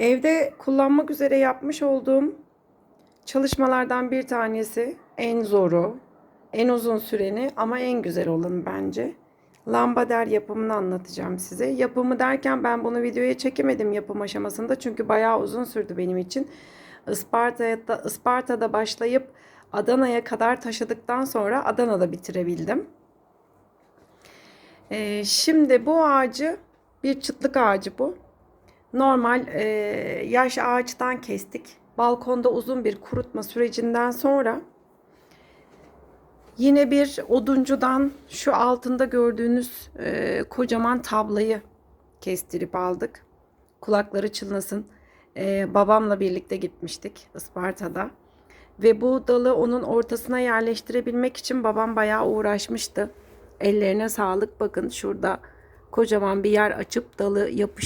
Evde kullanmak üzere yapmış olduğum çalışmalardan bir tanesi en zoru, en uzun süreni ama en güzel olanı bence. Lambader yapımını anlatacağım size. Yapımı derken ben bunu videoya çekemedim yapım aşamasında çünkü bayağı uzun sürdü benim için. Isparta'da, Isparta'da başlayıp Adana'ya kadar taşıdıktan sonra Adana'da bitirebildim. Ee, şimdi bu ağacı bir çıtlık ağacı bu. Normal e, yaş ağaçtan kestik. Balkonda uzun bir kurutma sürecinden sonra yine bir oduncudan şu altında gördüğünüz e, kocaman tablayı kestirip aldık. Kulakları çınlasın. E, babamla birlikte gitmiştik Isparta'da. Ve bu dalı onun ortasına yerleştirebilmek için babam bayağı uğraşmıştı. Ellerine sağlık. Bakın şurada kocaman bir yer açıp dalı yapış